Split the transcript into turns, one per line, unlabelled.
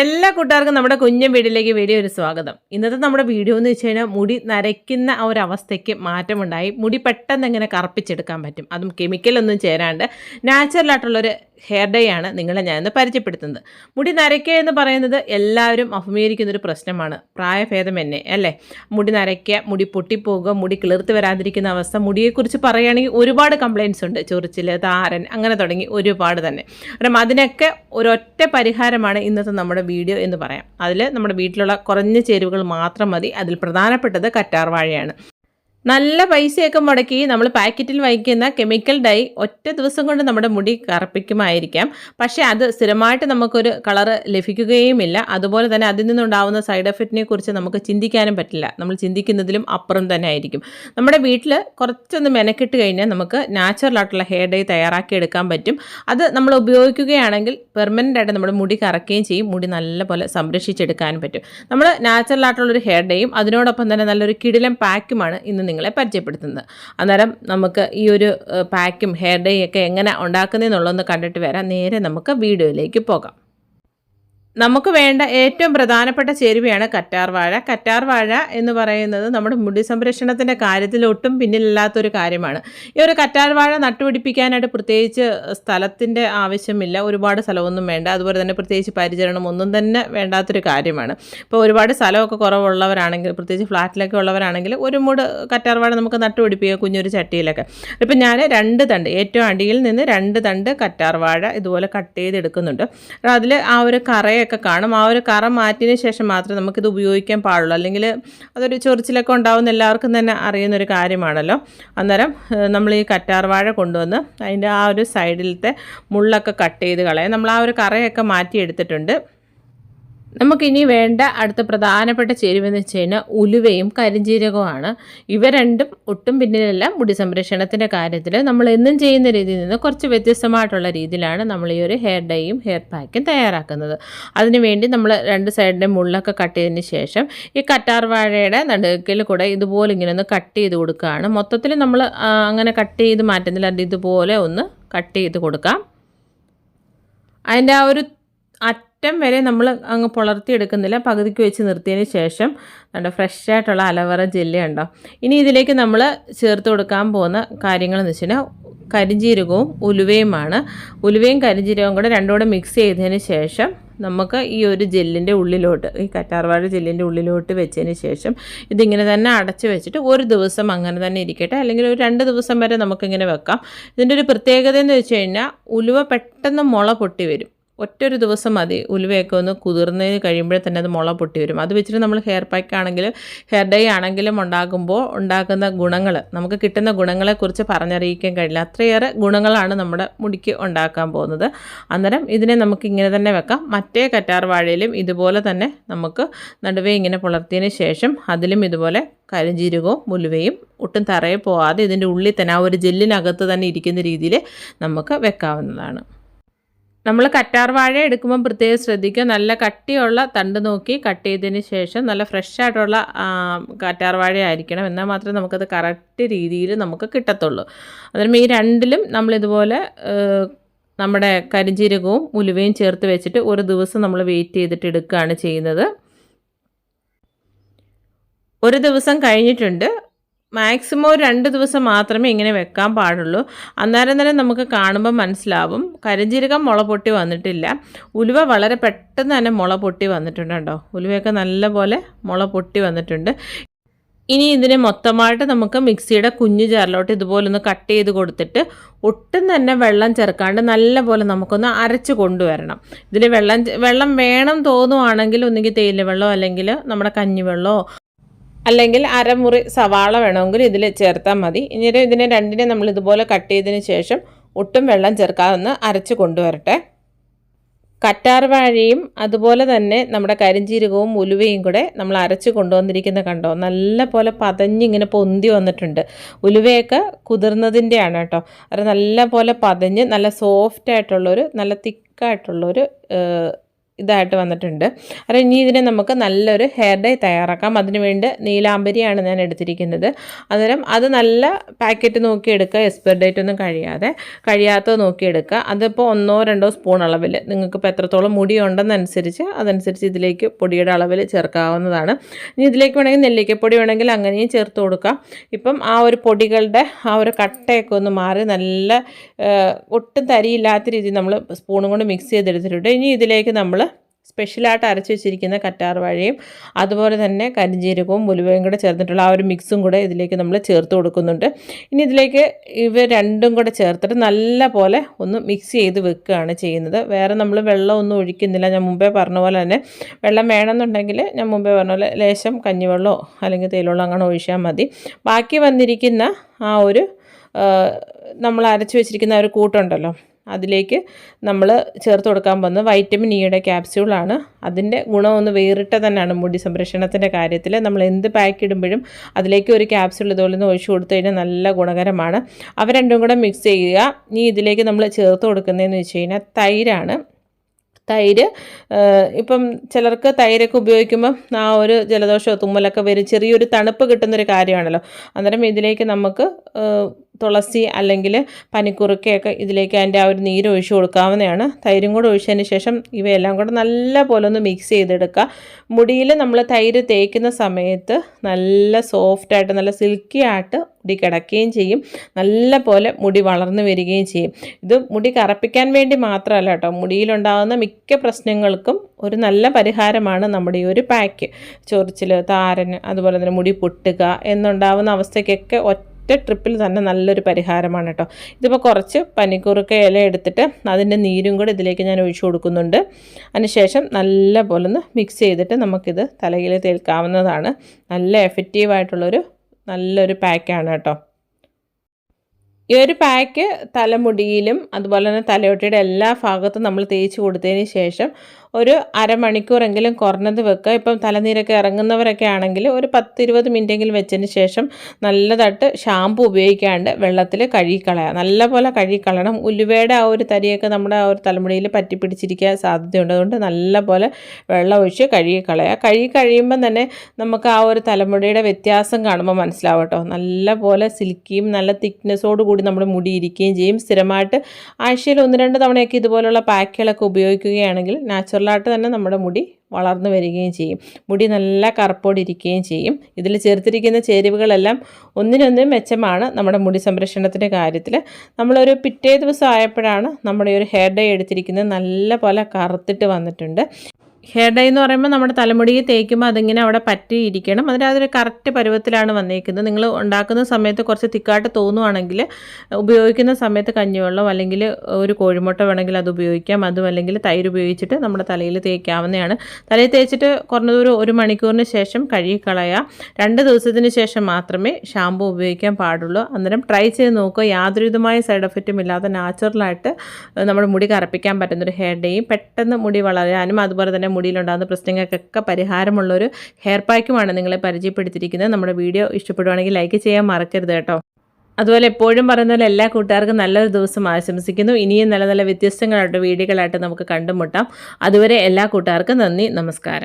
എല്ലാ കൂട്ടുകാർക്കും നമ്മുടെ കുഞ്ഞൻ വീട്ടിലേക്ക് വലിയൊരു സ്വാഗതം. ഇന്നത്തെ നമ്മുടെ വീഡിയോ എന്ന് വെച്ച് കഴിഞ്ഞാൽ മുടി നരയ്ക്കുന്ന ആ ഒരു അവസ്ഥയ്ക്ക് മാറ്റമുണ്ടായി. മുടി പെട്ടെന്ന് എങ്ങനെ കറുപ്പിച്ചെടുക്കാൻ പറ്റും? അതും കെമിക്കലൊന്നും ചേരാണ്ട് നാച്ചുറലായിട്ടുള്ളൊരു ഹെയർ ഡേ ആണ് നിങ്ങളെ ഞാനിന്ന് പരിചയപ്പെടുത്തുന്നത്. മുടി നരയ്ക്കുക എന്ന് പറയുന്നത് എല്ലാവരും അഭിമുഖീകരിക്കുന്നൊരു പ്രശ്നമാണ്. പ്രായഭേദം എന്നെ അല്ലേ? മുടി നരയ്ക്കുക മുടി പൊട്ടിപ്പോകുക മുടി കിളിർത്ത് വരാതിരിക്കുന്ന അവസ്ഥ മുടിയെക്കുറിച്ച് പറയുകയാണെങ്കിൽ ഒരുപാട് കംപ്ലയിൻസ് ഉണ്ട്. ചൊറിച്ചിൽ താരൻ അങ്ങനെ തുടങ്ങി ഒരുപാട് തന്നെ. കാരണം അതിനൊക്കെ ഒരൊറ്റ പരിഹാരമാണ് ഇന്നത്തെ നമ്മുടെ വീഡിയോ എന്ന് പറയാം. അതിൽ നമ്മുടെ വീട്ടിലുള്ള കുറഞ്ഞ ചേരുവകൾ മാത്രം മതി. അതിൽ പ്രധാനപ്പെട്ടത് കറ്റാർ വാഴയാണ് നല്ല പൈസയൊക്കെ മുടക്കി നമ്മൾ പാക്കറ്റിൽ വാങ്ങിക്കുന്ന കെമിക്കൽ ഡൈ ഒറ്റ ദിവസം കൊണ്ട് നമ്മുടെ മുടി കറുപ്പിക്കുമായിരിക്കാം. പക്ഷേ അത് സ്ഥിരമായിട്ട് നമുക്കൊരു കളറ് ലഭിക്കുകയുമില്ല. അതുപോലെ തന്നെ അതിൽ നിന്നുണ്ടാവുന്ന സൈഡ് എഫക്റ്റിനെ കുറിച്ച് നമുക്ക് ചിന്തിക്കാനും പറ്റില്ല. നമ്മൾ ചിന്തിക്കുന്നതിലും അപ്പുറം തന്നെ ആയിരിക്കും. നമ്മുടെ വീട്ടിൽ കുറച്ചൊന്ന് മെനക്കെട്ട് കഴിഞ്ഞാൽ നമുക്ക് നാച്ചുറലായിട്ടുള്ള ഹെയർ ഡൈ തയ്യാറാക്കി എടുക്കാൻ പറ്റും. അത് നമ്മൾ ഉപയോഗിക്കുകയാണെങ്കിൽ പെർമനന്റ് ആയിട്ട് നമ്മുടെ മുടി കറക്കുകയും ചെയ്യും. മുടി നല്ലപോലെ സംരക്ഷിച്ചെടുക്കാനും പറ്റും. നമ്മൾ നാച്ചുറലായിട്ടുള്ളൊരു ഹെയർ ഡേയും അതിനോടൊപ്പം തന്നെ നല്ലൊരു കിടിലം പാക്കുമാണ് ഇന്ന് നിങ്ങളെ പരിചയപ്പെടുത്തുന്നത്. അന്നേരം നമുക്ക് ഈ ഒരു പാക്കും ഹെയർ ഡേയും ഒക്കെ എങ്ങനെ ഉണ്ടാക്കുന്നതെന്നുള്ളതൊന്ന് കണ്ടിട്ട് വരാം. നേരെ നമുക്ക് വീഡിയോയിലേക്ക് പോകാം. നമുക്ക് വേണ്ട ഏറ്റവും പ്രധാനപ്പെട്ട ചേരുവയാണ് കറ്റാർ വാഴ. കറ്റാർ വാഴ എന്ന് പറയുന്നത് നമ്മുടെ മുടി സംരക്ഷണത്തിന്റെ കാര്യത്തിൽ ഒട്ടും പിന്നിലില്ലാത്തൊരു കാര്യമാണ്. ഈ ഒരു കറ്റാർ വാഴ നട്ടുപിടിപ്പിക്കാനായിട്ട് പ്രത്യേകിച്ച് സ്ഥലത്തിന്റെ ആവശ്യമില്ല. ഒരുപാട് സ്ഥലമൊന്നും വേണ്ട. അതുപോലെ തന്നെ പ്രത്യേകിച്ച് പരിചരണം ഒന്നും തന്നെ വേണ്ടാത്തൊരു കാര്യമാണ്. ഇപ്പോൾ ഒരുപാട് സ്ഥലമൊക്കെ കുറവുള്ളവരാണെങ്കിൽ പ്രത്യേകിച്ച് ഫ്ലാറ്റിലൊക്കെ ഉള്ളവരാണെങ്കിൽ ഒരു മൂട് കറ്റാർ വാഴ നമുക്ക് നട്ടുപിടിപ്പിക്കുക കുഞ്ഞൊരു ചട്ടിയിലൊക്കെ. ഇപ്പം ഞാൻ രണ്ട് തണ്ട് ഏറ്റവും അടിയിൽ നിന്ന് രണ്ട് തണ്ട് കറ്റാർ വാഴ ഇതുപോലെ കട്ട് ചെയ്തെടുക്കുന്നുണ്ട്. അതിൽ ആ ഒരു കറയൊക്കെ കാണും. ആ ഒരു കറ മാറ്റിയതിന് ശേഷം മാത്രമേ നമുക്കിത് ഉപയോഗിക്കാൻ പാടുള്ളൂ. അല്ലെങ്കിൽ അതൊരു ചൊറിച്ചിലൊക്കെ ഉണ്ടാവുന്ന എല്ലാവർക്കും തന്നെ അറിയുന്നൊരു കാര്യമാണല്ലോ. അന്നേരം നമ്മൾ ഈ കറ്റാർവാഴ കൊണ്ടുവന്ന് അതിന്റെ ആ ഒരു സൈഡിലത്തെ മുള്ളൊക്കെ കട്ട് ചെയ്ത് കളയാം. നമ്മൾ ആ ഒരു കറയൊക്കെ മാറ്റി എടുത്തിട്ടുണ്ട് നമുക്കിനി വേണ്ട അടുത്ത പ്രധാനപ്പെട്ട ചേരുവെന്ന് വെച്ച് കഴിഞ്ഞാൽ ഉലുവയും കരിഞ്ജീരകവുമാണ് ഇവ രണ്ടും ഒട്ടും പിന്നിലല്ല. മുടി സംരക്ഷണത്തിന്റെ കാര്യത്തിൽ നമ്മൾ എന്നും ചെയ്യുന്ന രീതിയിൽ നിന്ന് കുറച്ച് വ്യത്യസ്തമായിട്ടുള്ള രീതിയിലാണ് നമ്മൾ ഈ ഒരു ഹെയർ ഡൈയും ഹെയർ പാക്കും തയ്യാറാക്കുന്നത്. അതിനുവേണ്ടി നമ്മൾ രണ്ട് സൈഡിന്റെ മുള്ളൊക്കെ കട്ട് ചെയ്തതിന് ശേഷം ഈ കറ്റാർ വാഴയുടെ നടുക്കിൽ കൂടെ ഇതുപോലെ ഇങ്ങനെ ഒന്ന് കട്ട് ചെയ്ത് കൊടുക്കുകയാണ്. മൊത്തത്തിൽ നമ്മൾ അങ്ങനെ കട്ട് ചെയ്ത് മാറ്റുന്നില്ല അത് ഇതുപോലെ ഒന്ന് കട്ട് ചെയ്ത് കൊടുക്കാം. അതിന്റെ ആ ഒരു അറ്റം വരെ നമ്മൾ അങ്ങ് പുളർത്തിയെടുക്കുന്നില്ല. പകുതിക്ക് വെച്ച് നിർത്തിയതിന് ശേഷം നല്ല ഫ്രഷ് ആയിട്ടുള്ള അലവറ ജെല്ലുണ്ടോ ഇനി ഇതിലേക്ക് നമ്മൾ ചേർത്ത് കൊടുക്കാൻ പോകുന്ന കാര്യങ്ങളെന്ന് വെച്ച് കഴിഞ്ഞാൽ കരിഞ്ജീരകവും ഉലുവയുമാണ്. ഉലുവയും കരിഞ്ജീരകവും കൂടെ രണ്ടും കൂടെ മിക്സ് ചെയ്തതിന് ശേഷം നമുക്ക് ഈ ഒരു ജെല്ലിന്റെ ഉള്ളിലോട്ട് ഈ കറ്റാർവാഴ ജെല്ലിന്റെ ഉള്ളിലോട്ട് വെച്ചതിന് ശേഷം ഇതിങ്ങനെ തന്നെ അടച്ച് വെച്ചിട്ട് ഒരു ദിവസം അങ്ങനെ തന്നെ ഇരിക്കട്ടെ. അല്ലെങ്കിൽ ഒരു രണ്ട് ദിവസം വരെ നമുക്കിങ്ങനെ വെക്കാം. ഇതിന്റെ ഒരു പ്രത്യേകത എന്ന് വെച്ച് കഴിഞ്ഞാൽ ഉലുവ പെട്ടെന്ന് മുള പൊട്ടി വരും. ഒറ്റൊരു ദിവസം മതി ഉലുവയൊക്കെ ഒന്ന് കുതിർന്നതിന് കഴിയുമ്പോഴേ തന്നെ അത് മുള പൊട്ടി വരും. അത് വെച്ചിട്ട് നമ്മൾ ഹെയർ പാക്ക് ആണെങ്കിലും ഹെയർ ഡൈ ആണെങ്കിലും ഉണ്ടാകുമ്പോൾ ഉണ്ടാക്കുന്ന ഗുണങ്ങൾ നമുക്ക് കിട്ടുന്ന ഗുണങ്ങളെക്കുറിച്ച് പറഞ്ഞറിയിക്കാൻ കഴിയില്ല. അത്രയേറെ ഗുണങ്ങളാണ് നമ്മുടെ മുടിക്ക് ഉണ്ടാക്കാൻ പോകുന്നത്. അന്നേരം ഇതിനെ നമുക്ക് ഇങ്ങനെ തന്നെ വെക്കാം. മറ്റേ കറ്റാർ വാഴയിലും ഇതുപോലെ തന്നെ നമുക്ക് നടുവേ ഇങ്ങനെ പുലർത്തിയതിന് ശേഷം അതിലും ഇതുപോലെ കരിഞ്ജീരകവും മുലുവയും ഒട്ടും തറയെ പോവാതെ ഇതിന്റെ ഉള്ളിൽ തന്നെ ആ ഒരു ജെല്ലിനകത്ത് തന്നെ ഇരിക്കുന്ന രീതിയിൽ നമുക്ക് വെക്കാവുന്നതാണ്. നമ്മൾ കറ്റാർ വാഴ എടുക്കുമ്പോൾ പ്രത്യേകം ശ്രദ്ധിക്കുക. നല്ല കട്ടിയുള്ള തണ്ട് നോക്കി കട്ട് ചെയ്തതിന് ശേഷം നല്ല ഫ്രഷ് ആയിട്ടുള്ള കറ്റാർ വാഴ ആയിരിക്കണം. എന്നാൽ മാത്രമേ നമുക്കത് കറക്റ്റ് രീതിയിൽ നമുക്ക് കിട്ടത്തുള്ളൂ. അന്നേരം ഈ രണ്ടിലും നമ്മളിതുപോലെ നമ്മുടെ കരിഞ്ജീരകവും ഉലുവയും ചേർത്ത് വെച്ചിട്ട് ഒരു ദിവസം നമ്മൾ വെയിറ്റ് ചെയ്തിട്ട് എടുക്കുകയാണ് ചെയ്യുന്നത്. ഒരു ദിവസം കഴിഞ്ഞിട്ടുണ്ട്. മാക്സിമം ഒരു രണ്ട് ദിവസം മാത്രമേ ഇങ്ങനെ വെക്കാൻ പാടുള്ളൂ. അന്നേരം തന്നെ നമുക്ക് കാണുമ്പോൾ മനസ്സിലാവും. കരിഞ്ജീരകം മുള പൊട്ടി വന്നിട്ടില്ല. ഉലുവ വളരെ പെട്ടെന്ന് തന്നെ മുള പൊട്ടി വന്നിട്ടുണ്ട് കേട്ടോ. ഉലുവയൊക്കെ നല്ലപോലെ മുള പൊട്ടി വന്നിട്ടുണ്ട്. ഇനി ഇതിനെ മൊത്തമായിട്ട് നമുക്ക് മിക്സിയുടെ കുഞ്ഞു ജാറിലോട്ട് ഇതുപോലെ ഒന്ന് കട്ട് ചെയ്ത് കൊടുത്തിട്ട് ഒട്ടും തന്നെ വെള്ളം ചേർക്കാണ്ട് നല്ലപോലെ നമുക്കൊന്ന് അരച്ച് കൊണ്ടുവരണം. ഇതിൽ വെള്ളം വെള്ളം വേണം തോന്നുവാണെങ്കിൽ ഒന്നുകിൽ തേയില വെള്ളമോ അല്ലെങ്കിൽ നമ്മുടെ കഞ്ഞിവെള്ളമോ അല്ലെങ്കിൽ അരമുറി സവാള വേണമെങ്കിൽ ഇതിൽ ചേർത്താൽ മതി. ഇനി ഇതിനെ രണ്ടിനെ നമ്മൾ ഇതുപോലെ കട്ട് ചെയ്തതിന് ശേഷം ഒട്ടും വെള്ളം ചേർക്കാതെ ഒന്ന് അരച്ച് കൊണ്ടുവരട്ടെ. കറ്റാർവാഴയും അതുപോലെ തന്നെ നമ്മുടെ കരിഞ്ചീരകവും ഉലുവയും കൂടെ നമ്മൾ അരച്ച് കൊണ്ടുവന്നിരിക്കുന്ന കണ്ടോ? നല്ല പോലെ പതഞ്ഞിങ്ങനെ പൊന്തി വന്നിട്ടുണ്ട്. ഉലുവയൊക്കെ കുതിർന്നതിന്റെയാണ് കേട്ടോ. അത് നല്ല പോലെ പതഞ്ഞ് നല്ല സോഫ്റ്റ് ആയിട്ടുള്ളൊരു നല്ല തിക്കായിട്ടുള്ളൊരു ഇതായിട്ട് വന്നിട്ടുണ്ട്. അപ്പോൾ ഇനി ഇതിനെ നമുക്ക് നല്ലൊരു ഹെയർ ഡൈ തയ്യാറാക്കാം. അതിന് വേണ്ടി നീലാംബരിയാണ് ഞാൻ എടുത്തിരിക്കുന്നത്. അന്നേരം അത് നല്ല പാക്കറ്റ് നോക്കി എടുക്കുക. എക്സ്പയർ ഡേറ്റ് ഒന്നും കഴിയാതെ കഴിയാത്തത് നോക്കി എടുക്കുക. അതിപ്പോൾ ഒന്നോ രണ്ടോ സ്പൂൺ അളവിൽ നിങ്ങൾക്കിപ്പോൾ എത്രത്തോളം മുടി ഉണ്ടെന്നനുസരിച്ച് അതനുസരിച്ച് ഇതിലേക്ക് പൊടിയുടെ അളവിൽ ചേർക്കാവുന്നതാണ്. ഇനി ഇതിലേക്ക് വേണമെങ്കിൽ നെല്ലിക്കപ്പൊടി വേണമെങ്കിൽ അങ്ങനെയും ചേർത്ത് കൊടുക്കാം. ഇപ്പം ആ ഒരു പൊടികളുടെ ആ ഒരു കട്ടയൊക്കെ ഒന്ന് മാറി നല്ല ഒട്ടും തരിയില്ലാത്ത രീതിയിൽ നമ്മൾ സ്പൂണും കൊണ്ട് മിക്സ് ചെയ്തെടുത്തിട്ടുണ്ട്. ഇനി ഇതിലേക്ക് നമ്മൾ സ്പെഷ്യലായിട്ട് അരച്ച് വെച്ചിരിക്കുന്ന കറ്റാർ വാഴയും അതുപോലെ തന്നെ കരിഞ്ജീരകവും ഉലുവയും കൂടെ ചേർന്നിട്ടുള്ള ആ ഒരു മിക്സും കൂടെ ഇതിലേക്ക് നമ്മൾ ചേർത്ത് കൊടുക്കുന്നുണ്ട്. ഇനി ഇതിലേക്ക് ഇവ രണ്ടും കൂടെ ചേർത്തിട്ട് നല്ല പോലെ ഒന്ന് മിക്സ് ചെയ്ത് വെക്കുകയാണ് ചെയ്യുന്നത്. വേറെ നമ്മൾ വെള്ളം ഒന്നും ഒഴിക്കുന്നില്ല. ഞാൻ മുമ്പേ പറഞ്ഞ പോലെ തന്നെ വെള്ളം വേണമെന്നുണ്ടെങ്കിൽ ഞാൻ മുമ്പേ പറഞ്ഞ പോലെ ലേശം കഞ്ഞിവെള്ളമോ അല്ലെങ്കിൽ തേയിലവെള്ളം അങ്ങനെ ഒഴിച്ചാൽ മതി. ബാക്കി വന്നിരിക്കുന്ന ആ ഒരു നമ്മൾ അരച്ച് വെച്ചിരിക്കുന്ന ഒരു കൂട്ടുണ്ടല്ലോ. അതിലേക്ക് നമ്മൾ ചേർത്ത് കൊടുക്കാൻ പോകുന്നത് വൈറ്റമിൻ ഇയുടെ ക്യാപ്സ്യൂളാണ് അതിന്റെ ഗുണം ഒന്ന് വേറിട്ട തന്നെയാണ് മുടി സംരക്ഷണത്തിന്റെ കാര്യത്തിൽ. നമ്മൾ എന്ത് പാക്ക് ഇടുമ്പോഴും അതിലേക്ക് ഒരു ക്യാപ്സ്യൂൾ ഇതുപോലെ ഒന്ന് ഒഴിച്ചു കൊടുത്തു കഴിഞ്ഞാൽ നല്ല ഗുണകരമാണ്. അവ രണ്ടും കൂടെ മിക്സ് ചെയ്യുക. ഇനി ഇതിലേക്ക് നമ്മൾ ചേർത്ത് കൊടുക്കുന്നതെന്ന് വെച്ച് കഴിഞ്ഞാൽ തൈരാണ്. തൈര് ഇപ്പം ചിലർക്ക് തൈരൊക്കെ ഉപയോഗിക്കുമ്പം ആ ഒരു ജലദോഷമോ തുമ്മലൊക്കെ വരും. ചെറിയൊരു തണുപ്പ് കിട്ടുന്നൊരു കാര്യമാണല്ലോ. അന്നേരം ഇതിലേക്ക് നമുക്ക് തുളസി അല്ലെങ്കിൽ പനിക്കുറുക്കയൊക്കെ ഇതിലേക്ക് അതിന്റെ ആ ഒരു നീര് ഒഴിച്ച് കൊടുക്കാവുന്നതാണ്. തൈരും കൂടെ ഒഴിച്ചതിന് ശേഷം ഇവയെല്ലാം കൂടെ നല്ല പോലെ ഒന്ന് മിക്സ് ചെയ്തെടുക്കുക. മുടിയിൽ നമ്മൾ തൈര് തേക്കുന്ന സമയത്ത് നല്ല സോഫ്റ്റായിട്ട് നല്ല സിൽക്കി ആയിട്ട് മുടി കിടക്കുകയും ചെയ്യും. നല്ല പോലെ മുടി വളർന്നു വരികയും ചെയ്യും. ഇത് മുടി കറപ്പിക്കാൻ വേണ്ടി മാത്രമല്ല കേട്ടോ. മുടിയിലുണ്ടാകുന്ന മിക്ക പ്രശ്നങ്ങൾക്കും ഒരു നല്ല പരിഹാരമാണ് നമ്മുടെ ഈ ഒരു പാക്ക്. ചൊറിച്ചിൽ താരന് അതുപോലെ തന്നെ മുടി പൊട്ടുക എന്നുണ്ടാവുന്ന അവസ്ഥയ്ക്കൊക്കെ ഒറ്റ ട്രിപ്പിൽ തന്നെ നല്ലൊരു പരിഹാരമാണ് കേട്ടോ. ഇതിപ്പോൾ കുറച്ച് പനിക്കുറുക്ക ഇല എടുത്തിട്ട് അതിന്റെ നീരും കൂടെ ഇതിലേക്ക് ഞാൻ ഒഴിച്ചു കൊടുക്കുന്നുണ്ട്. അതിനുശേഷം നല്ല പോലെ ഒന്ന് മിക്സ് ചെയ്തിട്ട് നമുക്കിത് തലയിൽ തേൽക്കാവുന്നതാണ്. നല്ല എഫക്റ്റീവായിട്ടുള്ളൊരു നല്ലൊരു പാക്കാണ് കേട്ടോ. ഈ ഒരു പാക്ക് തലമുടിയിലും അതുപോലെ തന്നെ തലയൊട്ടിയുടെ എല്ലാ ഭാഗത്തും നമ്മൾ തേച്ച് കൊടുത്തതിന് ശേഷം ഒരു അരമണിക്കൂറെങ്കിലും കുറഞ്ഞത് വെക്കുക. ഇപ്പം തലനീരൊക്കെ ഇറങ്ങുന്നവരൊക്കെ ആണെങ്കിൽ ഒരു പത്ത് ഇരുപത് മിനിറ്റെങ്കിലും വെച്ചതിന് ശേഷം നല്ലതായിട്ട് ഷാമ്പു ഉപയോഗിക്കാണ്ട് വെള്ളത്തിൽ കഴുകിക്കളയുക. നല്ലപോലെ കഴുകിക്കളയണം. ഉലുവയുടെ ആ ഒരു തരിയൊക്കെ നമ്മുടെ ആ ഒരു തലമുടിയിൽ പറ്റി പിടിച്ചിരിക്കാൻ സാധ്യതയുണ്ട്. അതുകൊണ്ട് നല്ലപോലെ വെള്ളം ഒഴിച്ച് കഴുകിക്കളയുക. കഴുകി കഴിയുമ്പം തന്നെ നമുക്ക് ആ ഒരു തലമുടിയുടെ വ്യത്യാസം കാണുമ്പോൾ മനസ്സിലാവട്ടോ കേട്ടോ. നല്ലപോലെ സിൽക്കിയും നല്ല തിക്നെസ്സോട് കൂടി നമ്മുടെ മുടി ഇരിക്കുകയും ചെയ്യും. സ്ഥിരമായിട്ട് ആഴ്ചയിൽ ഒന്ന് രണ്ട് തവണയൊക്കെ ഇതുപോലുള്ള പാക്കുകളൊക്കെ ഉപയോഗിക്കുകയാണെങ്കിൽ നാച്ചുറലായിട്ട് തന്നെ നമ്മുടെ മുടി വളർന്നു വരികയും ചെയ്യും. മുടി നല്ല കറുപ്പോടിരിക്കുകയും ചെയ്യും. ഇതിൽ ചേർത്തിരിക്കുന്ന ചേരുവകളെല്ലാം ഒന്നിനൊന്നും മെച്ചമാണ് നമ്മുടെ മുടി സംരക്ഷണത്തിന്റെ കാര്യത്തിൽ. നമ്മളൊരു പിറ്റേ ദിവസം ആയപ്പോഴാണ് നമ്മുടെ ഒരു ഹെയർ ഡേ എടുത്തിരിക്കുന്നത്. നല്ല പോലെ കറുത്തിട്ട് വന്നിട്ടുണ്ട്. ഹെയർ ഡൈ എന്ന് പറയുമ്പോൾ നമ്മുടെ തലമുടി തേക്കുമ്പോൾ അതിങ്ങനെ അവിടെ പറ്റിയിരിക്കണം. അതിന് അതൊരു കറക്റ്റ് പരുവത്തിലാണ് വന്നേക്കുന്നത്. നിങ്ങൾ ഉണ്ടാക്കുന്ന സമയത്ത് കുറച്ച് തിക്കായിട്ട് തോന്നുവാണെങ്കിൽ ഉപയോഗിക്കുന്ന സമയത്ത് കഞ്ഞിവെള്ളം അല്ലെങ്കിൽ ഒരു കോഴിമുട്ട വേണമെങ്കിൽ അത് ഉപയോഗിക്കാം. അതും അല്ലെങ്കിൽ തൈര് ഉപയോഗിച്ചിട്ട് നമ്മുടെ തലയിൽ തേക്കാവുന്നതാണ്. തലയിൽ തേച്ചിട്ട് കുറഞ്ഞത് ഒരു ഒരു മണിക്കൂറിന് ശേഷം കഴുകിക്കളയുക രണ്ട് ദിവസത്തിന് ശേഷം മാത്രമേ ഷാമ്പു ഉപയോഗിക്കാൻ പാടുള്ളൂ. അന്നേരം ട്രൈ ചെയ്ത് നോക്കുക. യാതൊരുവിധമായ സൈഡ് എഫക്റ്റും ഇല്ലാതെ നാച്ചുറലായിട്ട് നമ്മുടെ മുടി കറപ്പിക്കാൻ പറ്റുന്നൊരു ഹെയർ ഡേയും പെട്ടെന്ന് മുടി വളരാനും അതുപോലെ തന്നെ മുടിയിലുണ്ടാകുന്ന പ്രശ്നങ്ങൾക്കൊക്കെ പരിഹാരമുള്ളൊരു ഹെയർ പാക്കുമാണ് നിങ്ങളെ പരിചയപ്പെടുത്തിയിരിക്കുന്നത്. നമ്മുടെ വീഡിയോ ഇഷ്ടപ്പെടുവാണെങ്കിൽ ലൈക്ക് ചെയ്യാൻ മറക്കരുത് കേട്ടോ. അതുപോലെ എപ്പോഴും പറയുന്ന പോലെ എല്ലാ കൂട്ടുകാർക്കും നല്ലൊരു ദിവസം ആശംസിക്കുന്നു. ഇനിയും നല്ല നല്ല വ്യത്യസ്തങ്ങളായിട്ട് വീഡിയോകളായിട്ട് നമുക്ക് കണ്ടുമുട്ടാം. അതുവരെ എല്ലാ കൂട്ടുകാർക്കും നന്ദി നമസ്കാരം.